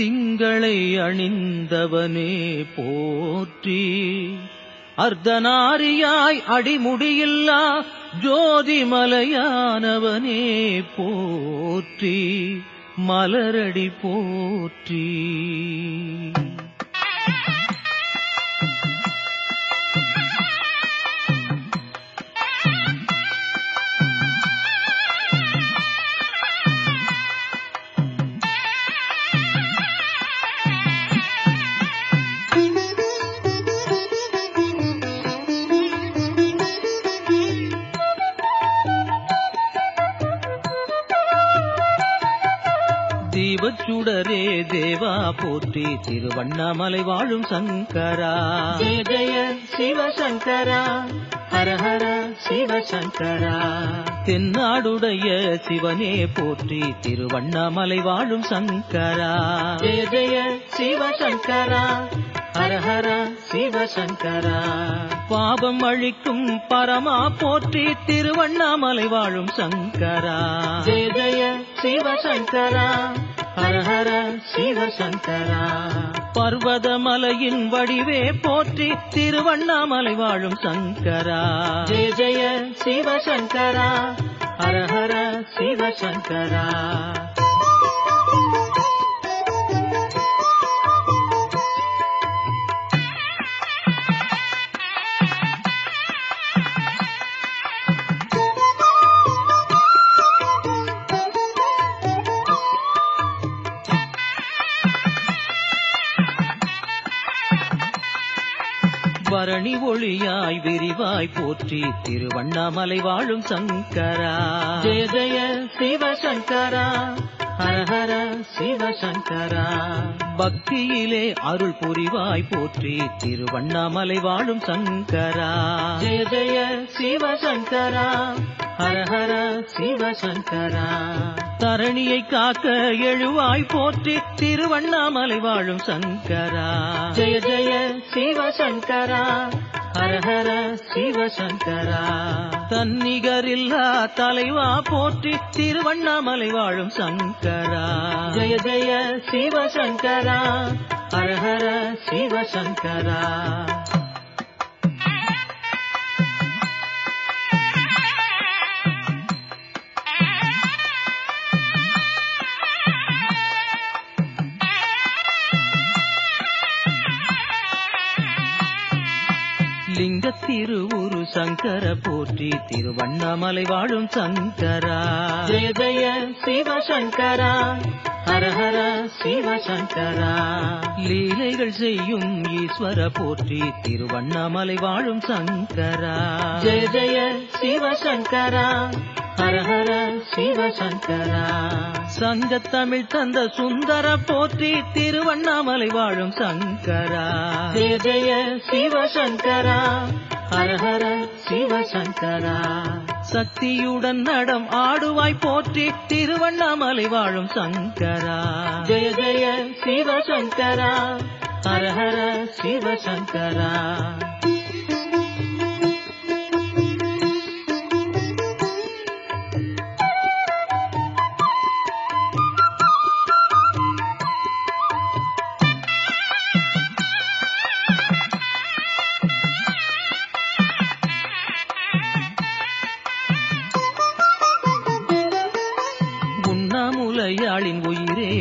திங்களை அணிந்தவனே போற்றி. அர்த்தநாரியாய் அடிமுடியில்லா ஜோதிமலையானவனே போற்றி. மலரடி போற்றி. தீபச்சுடரே தேவா போற்றி. திருவண்ணாமலை வாழும் சங்கரா. ஜெய ஜெய சிவசங்கரா. ஹர ஹர சிவசங்கரா. தென்னாடுடைய சிவனே போற்றி. திருவண்ணாமலை வாழும் சங்கரா. ஜெய ஜெய சிவசங்கரா. ஹர ஹர சிவசங்கரா. பாபம் அழிக்கும் பரமா போற்றி. திருவண்ணாமலை வாழும் சங்கரா. ஜெய ஜெய சிவசங்கரா. ஹர ஹர சிவசங்கரா பர்வதமலையின் வடிவே போற்றி திருவண்ணாமலை வாழும் சங்கரா. ஜெய ஜெய சிவசங்கரா. ஹர ஹர சிவசங்கரா. பரணி ஒளியாய் விரிவாய் போற்றி திருவண்ணாமலை வாழும் சங்கரா. ஜெய ஜெய சிவசங்கரா. ஹர ஹர சிவசங்கரா. பக்தியிலே அருள் புரிவாய் போற்றி திருவண்ணாமலை வாழும் சங்கரா. ஜெய ஜெய சிவசங்கரா. ஹர ஹர சிவசங்கரா தரணியை காக்க எழுவாய் போற்றி திருவண்ணாமலை வாழும் சங்கரா. ஜெய ஜெய சிவசங்கரா ஹர ஹர சிவசங்கரா தன்னிகரில்லா தலைவா போற்றி திருவண்ணாமலை வாழும் சங்கரா. ஜெய ஜெய சிவசங்கரா ஹர ஹர சிவசங்கரா லிங்க திருவுரு சங்கர போற்றி திருவண்ணாமலை வாழும் சங்கரா. ஜெய ஜெய சிவசங்கரா ஹர ஹர சிவசங்கரா. லீலைகள் செய்யும் ஈஸ்வர போற்றி திருவண்ணாமலை வாழும் சங்கரா. ஜெய ஜெய சிவசங்கரா சிவசங்கரா சங்க தமிழ் தந்த சுந்தர போற்றி திருவண்ணாமலை வாழும் சங்கரா. ஜெய ஜெய சிவசங்கரா. ஹர ஹர சிவசங்கரா. சக்தியுடன் நடம் ஆடுவாய் போற்றி திருவண்ணாமலை வாழும் சங்கரா. ஜெய ஜெய சிவசங்கரா. ஹர ஹர சிவசங்கரா.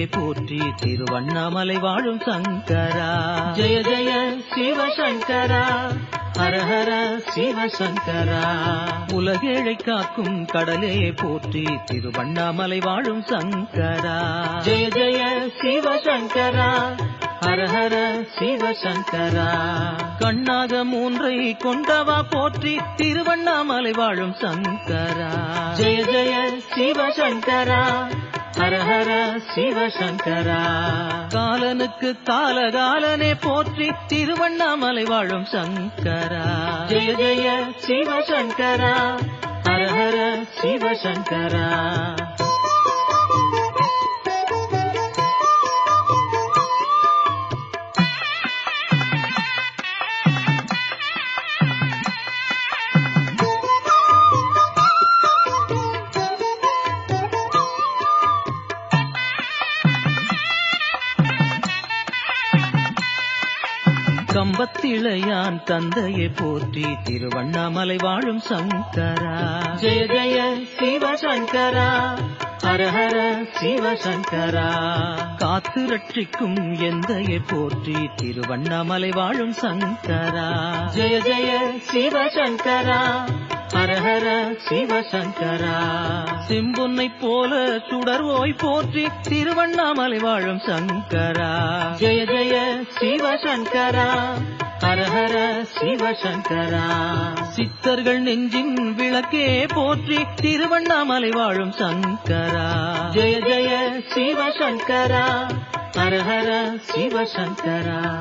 போற்றி திருவண்ணாமலை வாழும் சங்கரா. ஜெய ஜெய சிவசங்கரா. ஹர ஹர சிவசங்கரா. உலகேழை காக்கும் கடலே போற்றி திருவண்ணாமலை வாழும் சங்கரா. ஜெய ஜெய சிவசங்கரா. ஹர ஹர சிவசங்கரா. கண்ணாக மூன்றை கொண்டவா போற்றி திருவண்ணாமலை வாழும் சங்கரா. ஜெய ஜெய சிவசங்கரா. ஹர ஹர சிவசங்கரா காலனுக்கு காலகாலனே போற்றி திருவண்ணாமலை வாழும் சங்கரா. ஜெய ஜெய சிவசங்கரா ஹர ஹர சிவசங்கரா கம்பத்திளையான் தந்தையை போற்றி திருவண்ணாமலை வாழும் சங்கரா. ஜெய ஜெய சிவசங்கரா. ஹர ஹர சிவசங்கரா. காத்து ரட்சிக்கும் எந்தையை போற்றி திருவண்ணாமலை வாழும் சங்கரா. ஜெய ஜெய சிவசங்கரா. ஹரஹர ஹர சிவசங்கரா. சிம்பொன்னை போல சுடர்வோய் போற்றி திருவண்ணாமலை வாழும் சங்கரா. ஜெய ஜெய சிவசங்கரா. ஹரஹர சிவசங்கரா. சித்தர்கள் நெஞ்சின் விளக்கே போற்றி திருவண்ணாமலை வாழும் சங்கரா. ஜெய ஜெய சிவசங்கரா. ஹரஹர சிவசங்கரா.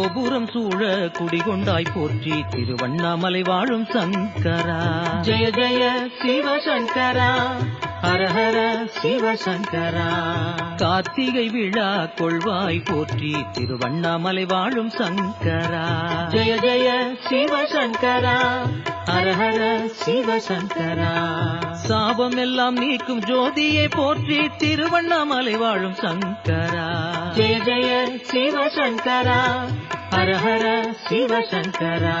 கோபுரம் சூழ குடிகொண்டாய் போற்றி திருவண்ணாமலை வாழும் சங்கரா. ஜெய ஜெய சிவசங்கரா. ஹர ஹர சிவசங்கரா. கார்த்திகை விழா கொள்வாய் போற்றி திருவண்ணாமலை வாழும் சங்கரா. ஜெய ஜெய சிவசங்கரா. ஹர ஹர சிவசங்கரா. சாபம் எல்லாம் நீக்கும் ஜோதியை போற்றி திருவண்ணாமலை வாழும் சங்கரா. ஜெய ஜெய சிவசங்கரா. ஹர ஹர சிவசங்கரா.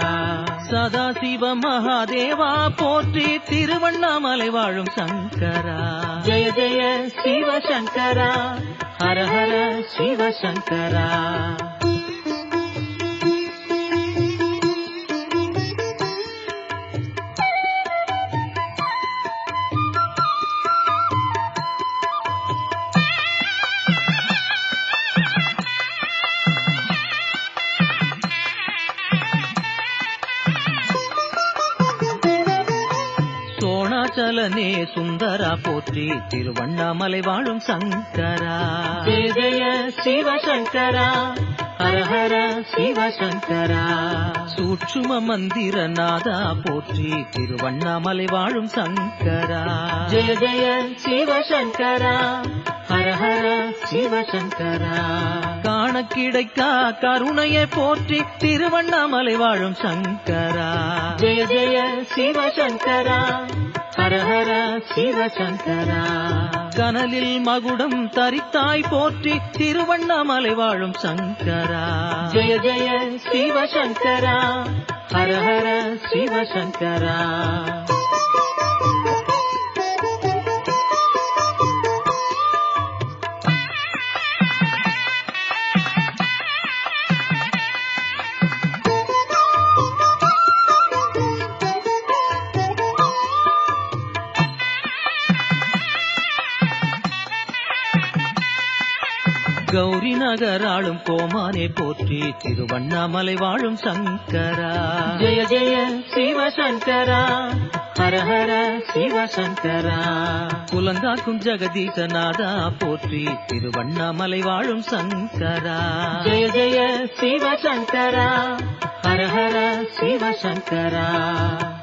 சதா சிவ மகாதேவா போற்றி திருவண்ணாமலை வாழும் சங்கரா. ஜெய ஜெய சிவசங்கரா. ஹர ஹர சிவசங்கரா. சோணாச்சலனே சுந்தரா போற்றி திருவண்ணாமலை வாழும் சங்கரா. ஜெய ஜெய சிவசங்கரா ஹர ஹர சிவசங்கரா. சூட்சும மந்திர நாதா போற்றி திருவண்ணாமலை வாழும் சங்கரா. ஜெய ஜெய சிவசங்கரா ஹர ஹர சிவசங்கரா. காண கிடைக்கா கருணையை போற்றி திருவண்ணாமலை வாழும் சங்கரா. ஜெய ஜெய சிவசங்கரா ஹர ஹர சிவசங்கரா. கனலில் மகுடம் தரித்தாய் போற்றி திருவண்ணாமலை வாழும் சங்கரா. ஜெய ஜெய சிவசங்கரா. ஹர ஹர சிவசங்கரா. கௌரி நகராளும் கோமானே போற்றி திருவண்ணாமலை வாழும் சங்கரா. ஜெய ஜெய சிவசங்கரா. ஹர ஹர சிவசங்கரா. குலங்காக்கும் ஜெகதீசநாதா போற்றி திருவண்ணாமலை வாழும் சங்கரா. ஜெய ஜெய சிவசங்கரா. ஹர ஹர சிவசங்கரா.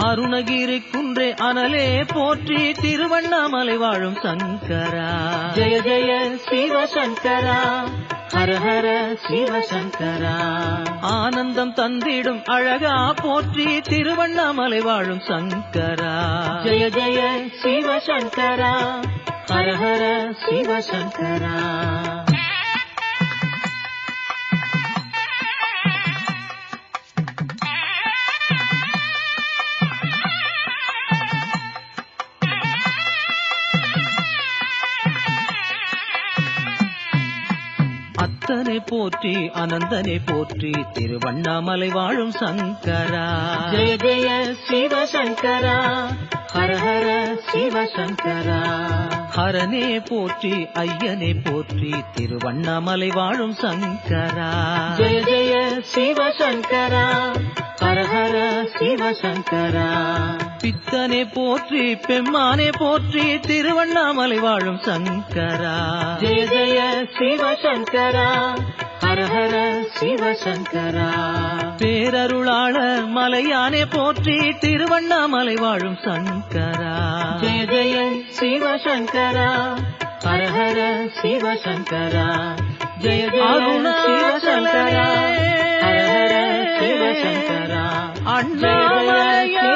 அருணகிரி குன்றே அனலே போற்றி திருவண்ணாமலை வாழும் சங்கரா. ஜெய ஜெய சிவசங்கரா. ஹர ஹர சிவசங்கரா. ஆனந்தம் தந்திடும் அழகா போற்றி திருவண்ணாமலை வாழும் சங்கரா. ஜெய ஜெய சிவசங்கரா. ஹர ஹர சிவசங்கரா. அத்தனை போற்றி அனந்தனை போற்றி. திருவண்ணாமலை வாழும் சங்கரா. ஜெய ஜெய சிவசங்கரா. ஹர ஹர சிவசங்கரா. ஹரனே போற்றி ஐயனே போற்றி. திருவண்ணாமலை வாழும் சங்கரா. ஜெய ஜெய சிவசங்கரா. ஹரஹர சிவசங்கரா பித்தனை போற்றி பெம்மானே போற்றி திருவண்ணாமலை வாழும் சங்கரா. ஜெய ஜெய சிவசங்கரா ஹரஹர சிவசங்கரா பேரருளாள மலையானே போற்றி திருவண்ணாமலை வாழும் சங்கரா. ஜெய ஜெய சிவசங்கரா ஹரஹர சிவசங்கரா ஜெய ஜெய சிவசங்கரா ஹரஹர சிவசங்கரா அண்ணாமலையா